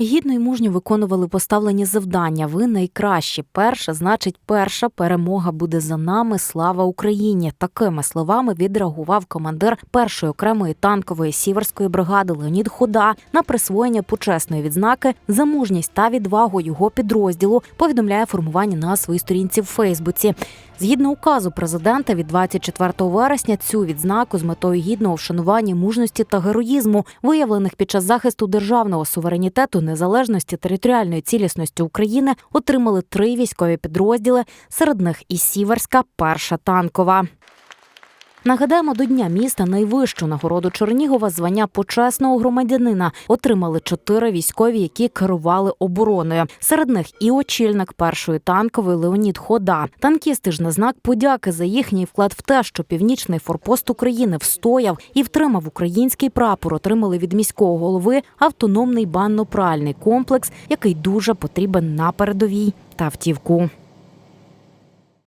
Гідно й мужньо виконували поставлені завдання. Ви найкращі. Перша, значить, перша перемога буде за нами. Слава Україні! Такими словами відреагував командир першої окремої танкової сіверської бригади Леонід Худа на присвоєння почесної відзнаки за мужність та відвагу його підрозділу. Повідомляє формування на своїй сторінці в Фейсбуці. Згідно указу президента від 24 вересня, цю відзнаку з метою гідного вшанування мужності та героїзму, виявлених під час захисту державного суверенітету, незалежності територіальної цілісності України, отримали три військові підрозділи. Серед них і Сіверська, перша танкова. Нагадаємо, до дня міста найвищу нагороду Чернігова звання почесного громадянина отримали чотири військові, які керували обороною. Серед них і очільник першої танкової Леонід Хода. Танкісти ж на знак подяки за їхній вклад в те, що північний форпост України встояв і втримав український прапор. Отримали від міського голови автономний банно-пральний комплекс, який дуже потрібен на передовій та автівку.